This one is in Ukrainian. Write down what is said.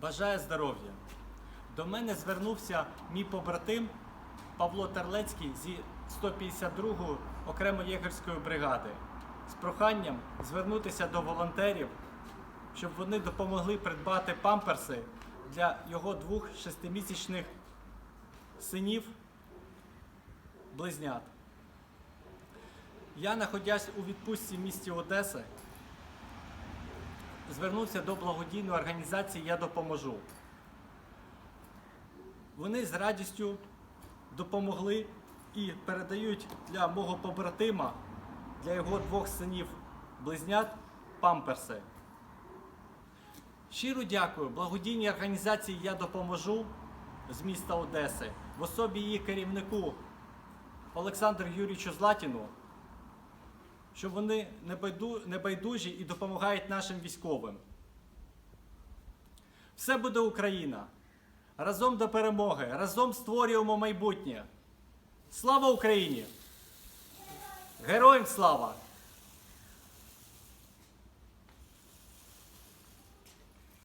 Бажаю здоров'я. До мене звернувся мій побратим Павло Терлецький зі 152-ї окремої єгерської бригади з проханням звернутися до волонтерів, щоб вони допомогли придбати памперси для його двох шестимісячних синів близнят. Я, знаходясь у відпустці в місті Одеси, звернувся до благодійної організації Я допоможу. Вони з радістю допомогли і передають для мого побратима, для його двох синів близнят памперси. Щиро дякую благодійній організації Я допоможу з міста Одеси в особі її керівнику Олександру Юрійовичу Златіну, що вони небайдужі і допомагають нашим військовим. Все буде Україна. Разом до перемоги, разом створюємо майбутнє. Слава Україні! Героям слава!